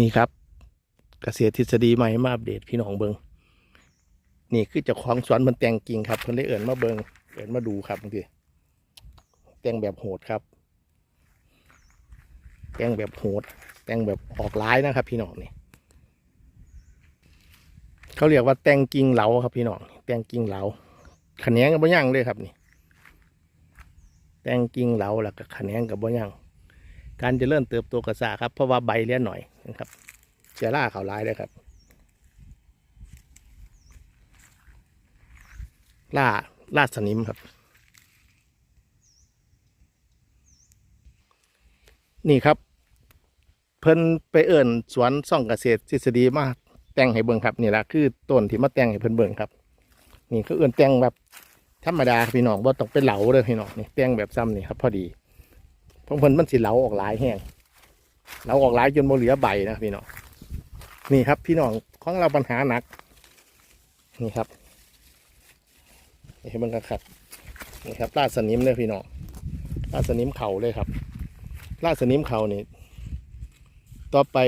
นี่ครับเกษตรทฤษฎีใหม่มาอัปเดตพี่น้องเบิงนี่คือเจ้าของสวนมันแต่งกิ่งครับเพิ่นได้เอิ่นมาเบิงเอิ่นมาดูครับบางทีแต่งแบบโหดครับ แต่งแบบโหด แต่งแบบออกร้ายนะครับ พี่น้องนี่เขาเรียกว่าแต่งกิ่งเหลาครับพี่น้องแต่งกิ่งเหลาขะแนงกับบ่ย่างเลยครับนี่ แต่งกิ่งเหลาแล้วก็ขะแนงกับบ่ย่าง การเจะเริ่มเติบโตกระซาครับเพราะว่าใบเลี้ยหน่อยนะครับเชื้อราเขาร้ายเลยครับล่าล่าสนิมครับ นี่ครับ เพิ่นไปเอิ่นสวนซ่องเกษตรทฤษฎีมาแต่งให้เบิ่งครับนี่แหละคือต้นที่มาแต่งให้เพิ่นเบิ่งครับ นี่เขาเอิ่นแต่งแบบธรรมดาพี่น้องว่าต้องเป็นเหลาเลยพี่น้องนี่แต่งแบบซ้ำนี่ครับพอดี เพราะเพิ่นมันสิเหลาออกหลายแห้งเหลาออกหลายจนโมเหลือใบนะพี่น้องนี่ครับ พี่น้องของเราปัญหาหนัก นี่ครับนี่ให้มันกระขัดนี่ครับลาดสนิมเลยพี่น้องลาดสนิมเข่าเลยครับลาดสนิมเข่านี่ต่อไป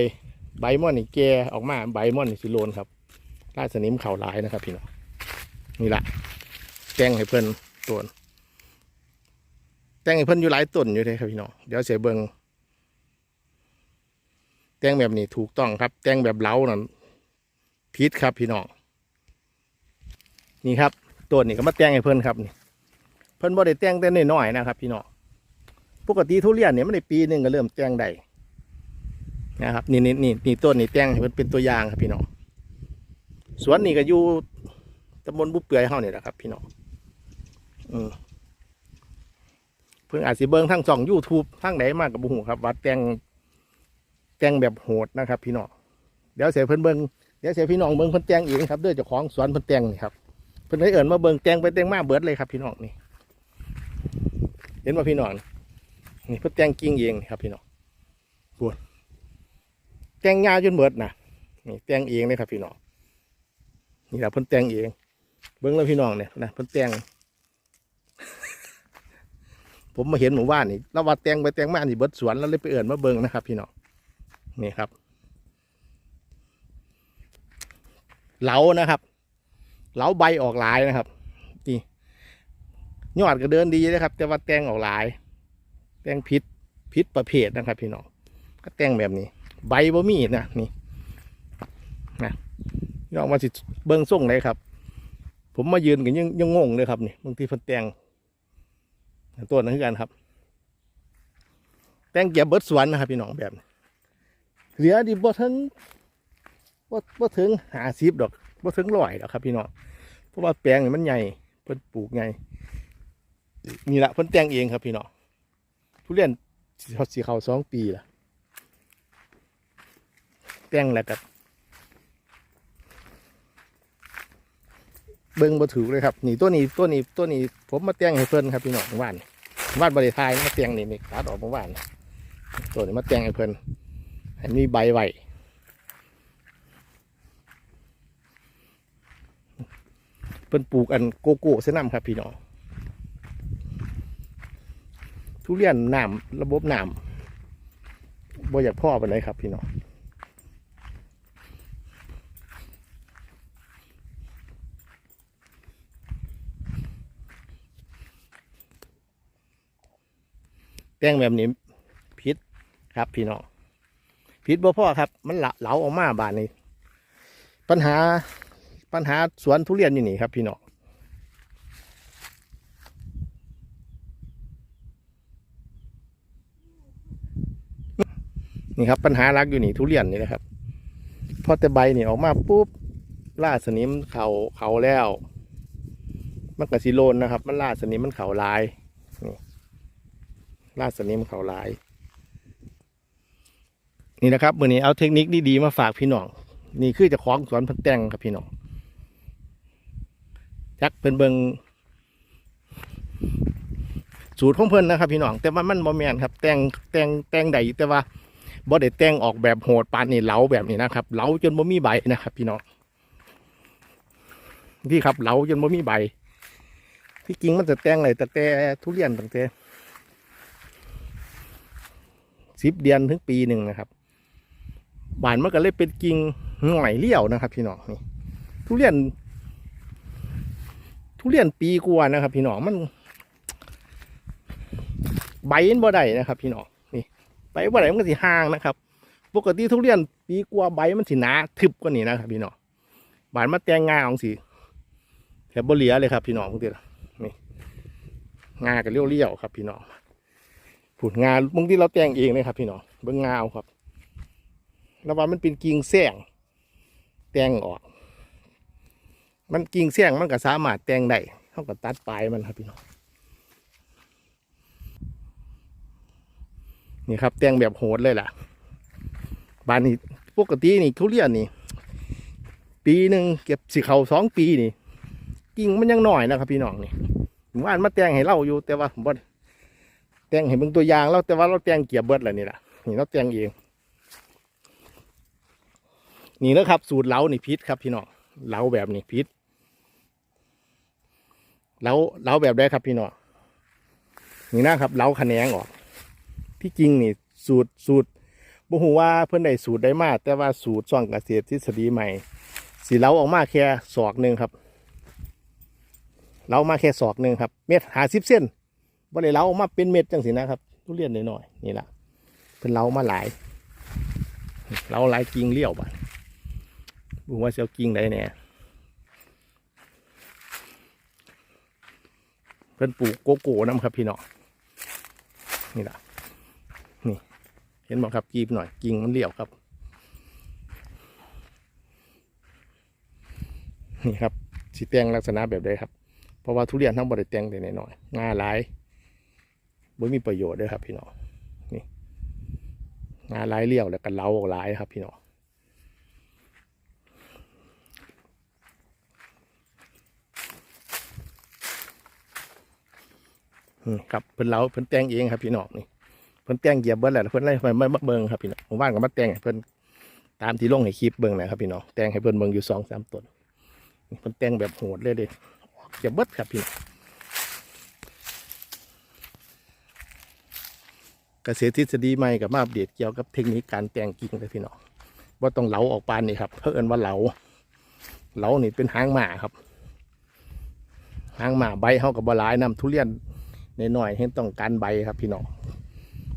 ใบม่อนนี่แกออกมาใบม่อนนี่สิโลนครับลาดสนิมเข่าหลายนะครับ พี่น้องนี่ละแจ้งให้เพิ่นต้น แจ้งให้เพิ่นอยู่หลายต้นอยู่เลยครับพี่น้องเดี๋ยวเสียเบิงแต่งแบบนี้ถูกต้องครับ แต่งแบบเล้านั่นพิษครับพี่น้องนี่ครับตัวนี้ก็มาแต่งให้เพิ่นครับนี่เพิ่นบ่ได้แต่งแต่น้อยๆนะครับ พี่น้องปกติทุเรียนเนี่ยมันในปีหนึ่งก็เริ่มแต่งได้นะครับนี่นี่นี่นี่ต้นนี้แต่งให้เพิ่นเป็นตัวอย่างครับพี่น้องสวนนี่ก็อยู่ตำบลบุเปื่อยเฮานี่แหละครับ พี่น้องอืม พิ่งอาจสิเบิงทั้งสอง YouTube ทั้งไหนมากกับบุหูครับว่าแตงแตงแบบโหดนะครับ พี่น้องเดี๋ยวเสียเพิ่นเบิงเดี๋ยวเสียพี่น้องเบิงเพิ่นแตงเองครับด้วยเจ้าของสวนเพิ่นแตงนี่ครับเพิ่นได้เอิ่นมาเบิงแตงไปแตงมาเบิดเลยครับ พี่น้องนี่ เห็นว่าพี่น้องนี่เพิ่นแตงกิ่งเองครับ พี่น้องปวดแตงยาวจนเบิดนะนี่แตงเองเลยครับ พี่น้องนี่แหละเพิ่นแตงเอง เบิ้งแล้วพี่น้องเนี่ยนะเพิ่นแตง ผมมาเห็นหมู่บ้านนี่แล้วว่าแตงไปแตงมานี่เบิดสวนแล้วเลยไปเอิ่นมาเบิงนะครับ พี่น้องนี่ครับ เหลานะครับ เหลาใบออกหลายนะครับนี่ยอดก็เดินดีนะครับ แต่ว่าแตงออกหลาย แตงพิษพิษประเภทนะครับ พี่น้องก็แตงแบบนี้ ใบบ่มีนะนี่นะพี่น้องมาสิเบิงส่งเลยครับ ผมมายืนกันยังยังงงเลยครับนี่บางทีเพิ่นแตง ตัวนั้นคือกันครับ แตงเกียบเบิดสวนนะครับพี่น้องแบบเหลือดิบ่ถึงบ่บ่ถึงหาสิบดอกบ่ถึงร้อยดอกครับ พี่น้องเพราะว่าแปลงนี่มันใหญ่เพิ่นปลูกใหญ่นี่ละเพิ่นแต่งเองครับพี่น้องทุเรียนสิเขาสิเขาสองปีละแต่งแล้วก็ เบิ่งบ่ถูกเลยครับนี่ตัวนี้ตัวนี้ตัวนี้ผมมาแต่งให้เพิ่นครับพี่น้องว่านว่านบริทายมาแต่งนี่นี่ตัดออกเมื่อวานตัวนี้มาแต่งให้เพิ่นให้มีใบไหวเป็นปลูกอันโกโก้เส้นน้ำครับพี่น้องทุเรียนน้ำระบบน้ำบ่อยากพ่อไปเลยครับพี่น้อง แต่งแบบนี้พิษครับ พี่น้องผิดบ่พ่อครับ มันเหลาเหลาออกมาบานนี้ ปัญหาปัญหาสวนทุเรียนอยู่นี่ครับ พี่น้องนี่ครับปัญหารักอยู่นี่ทุเรียนนี่นะครับพอแต่ใบนี่ออกมาปุ๊บล่าสนิมเขาเขาแล้ว มันกระสิโลนนะครับ มันล่าสนิมมันเขาลาย ล่าสนิมเขาลาย นี่นะครับมื่อนี้เอาเทคนิคดีๆมาฝากพี่น้อง นี่คือจะคล้องสวนเพันแตงครับพี่น้องจักเป็นเบิงสูตรของเพิ่นนะครับ พี่น้อง แต่ว่ามันบ่แมนครับ แต่งแต่งแต่งใดแต่ว่าบ่ได้แต่งออกแบบโหดปานนี่เหลาแบบนี้นะครับเหลาจนบ่มีใบนะครับ พี่น้องที่ครับเหลาจนบ่มีใบ ที่จริงมันจะแต่งอะไรแต่แต่ทุเรียนตั้งแต่ สิบเดือนถึงปีหนึ่งนะครับบานมันก็เลยเป็นกิ่งหน่อยเลี้ยวนะครับ พี่น้องนี่ทุเรียน ทุเรียนปีกว่านะครับ พี่น้องมันใบมันบ่ได้นะครับ พี่น้องนี่ใบบ่ได้มันก็สิห่างนะครับ ปกติทุเรียนปีกว่าใบมันสิหนาทึบกว่านี้นะครับ พี่น้องบานมาแตงงาของสิแถบบ่เหลียเลยครับ พี่น้องพวกนี้ล่ะนี่งากับเลี้ยวๆครับ พี่น้อง ผุดงาบางที่เราแต่งเองเลยครับ พี่น้องเบิ่งงาเอาครับ แล้วว่ามันเป็นกิ่งแสงแต่งออก มันกิ่งแสงมันก็สามารถแต่งได้เท่ากับตัดปลายมันครับพี่น้องนี่ครับแต่งแบบโหดเลยล่ะบานนี้ปกตินี่ทุเรียนนี่ ปีหนึ่งเก็บสิเขาสองปีนี่กิ่งมันยังหน่อยนะครับพี่น้องนี่ผมว่ามาแต่งให้เราอยู่แต่ว่าผมบ่ แต่งให้เบิ่งตัวอย่างเราแต่ว่าเราแต่งเกียบเบิดแล้วนี่แหละนี่เราแต่งเองนี่นะครับ สูตรเล้านี่พิษครับพี่น้องเล้าแบบนี้พิษเล้าเล้าแบบได้ครับพี่น้องนี่นะครับเล้าคะแนงออก ที่จริงนี่ สูตรสูตรบ่ฮู้ว่าเพิ่อนได้สูตรได้มาแต่ว่าสูตรซ่องเกษตรทฤษฎีใหม่สิเล้าออกมาแค่ศอกหนึ่งครับเล้ามาแค่ศอกหนึ่งครับ เม็ดหาสิบเส้น บ่ได้เล้ามาเป็นเม็ดจังสินะครับทุเรียนน้อยๆนี่แหละเพิ่นเล้ามาหลายเล้าหลายกิ่งเลี้ยวบัดบุว่าเสียวกิ่งได้แน่ยเพิ่นปลูกโกโก้น้ำครับพี่น้องนี่แหละนี่ เห็นบอกครับกีบหน่อยกิ่งมันเลี้ยวครับ นี่ครับสีแตงลักษณะแบบใดครับ เพราะว่าทุเรียนทั้งบริแตงแต่หน้อยๆงาหลาย บ่มีประโยชน์เด้วยครับ พี่น้องนี่งาหลายเลี้ยวแล้วก็เล้าหลายครับ พี่น้องครับเพิ่นเล้าเพิ่นแต่งเองครับ พี่น้องนี่เพิ่นแต่งเหยียบเบิ้ลแหละเพิ่นไล่มามาเบิ่งครับพี่น้องผมว่างก็มาแต่งเพิ่นตามที่ลงในคลิปเบิ่งนะครับพี่น้องแต่งให้เพิ่นเบิ่งอยู่สองสามต้นเพิ่นแต่งแบบโหดเลยเด้เหยียบเบิ้ครับพี่น้อง เกษตรทฤษฎีใหม่กับมาอัปเดตเกี่ยวกับเทคนิคการแต่งกิ่งเลยพี่น้องว่าต้องเหลาออกปานนี่ครับเพิ่นว่าเหลาเหลานี่เป็นหางหมาครับ หางหมาใบเฮากับบลายนำทุเรียนในน้อยให้ต้องการใบครับพี่น้อง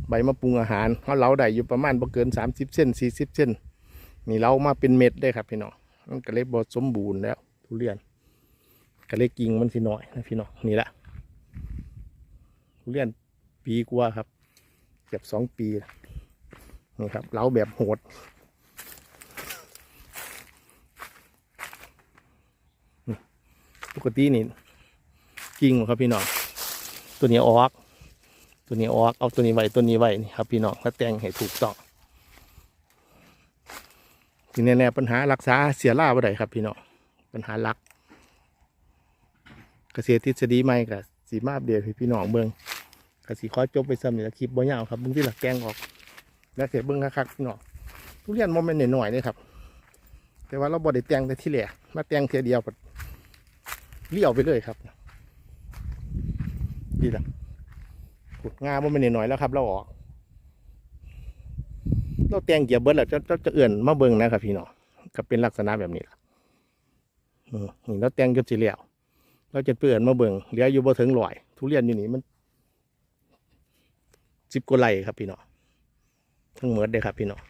ใบมาปรุงอาหารเขาเราได้อยู่ประมาณบ่เกินสามสิบเส้นสี่สิบเส้นนี่เรามาเป็นเม็ดได้ครับพี่น้องมันก็เลยบสมบูรณ์แล้ว ทุเรียนก็เลยกิ่งมันสิหน้อยนะพี่น้องนี่แหละทุเรียนปีกว่าครับ เกือบสองปีนี่ครับเราแบบโหดปกตินี่กิ่งครับพี่น้องตัวนี้ออก ตัวนี้ออกเอาตัวนี้ไว้ตัวนี้ไว้นี่ครับพี่น้องถ้าแต่งให้ถูกต้องทีนี้แน่ๆปัญหารักษาเสียล่าบ่ได้ครับพี่น้องปัญหาลัก เกษตรทฤษฎีใหม่กับสีมาอัปเดียวพี่น้องเบิ่ง กสีขอจบไปซ้ำนี่ละคลิปบ่ยาวครับเบิ่งที่หลักแกงออก แล้วเสียเบิ่งคักๆพี่น้องทุเรียนมันเป็นหน่อยๆเลยครับ แต่ว่าเราบ่ได้แตงแต่ที่แหลกมาแตงเทียเดียวก็เลี้ยวไปเลยครับดีละขุดงาบ่แมันหน่อยๆแล้วครับ เราออก เราแตงเกียร์เบิร์ดแล้วจะจะจะเอื่อนมาเบิ่งนะครับ พี่น้องก็เป็นลักษณะแบบนี้ล่ะนี่เราแตงจนสีเหลี่ยวเราจะเปื่อนมาเบิ่งเหลืออยู่บ่ถึงลอย ทุเรียนอยู่นี่มัน สิบกว่าไร่ครับพี่น้องทั้งหมดเลยครับพี่น้อง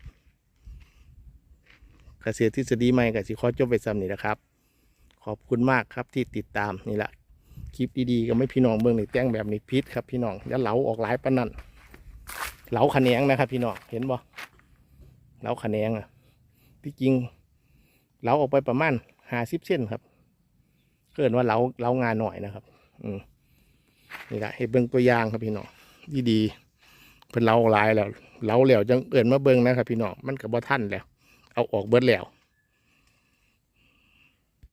เกษตรทฤษฎีใหม่กับสิขอจบไปซ้ำนี่นะครับ ขอบคุณมากครับที่ติดตามนี่แหละคลิปดีๆก็ไม่พี่น้องเบิ่งนี่แต่งแบบนี้พิษครับพี่น้องอย่าเหลาออกหลายปานนั้นเหลาขแนงนะครับ พี่น้องเห็นบ่เหลาขแนงอะที่จริงเหลาออกไปประมาณห้าสิบเส้นครับเกินว่าเหลาเหลางานหน่อยนะครับ อืมนี่แหละให้เบิ่งตัวอย่างครับพี่น้องดีๆ เพิ่นเหลาหลายแล้วเหลาแล้วจังเอื่นมาเบิ่งนะครับพี่น้องมันกับบ่ทันแล้ว เอาออกเบิดแล้ว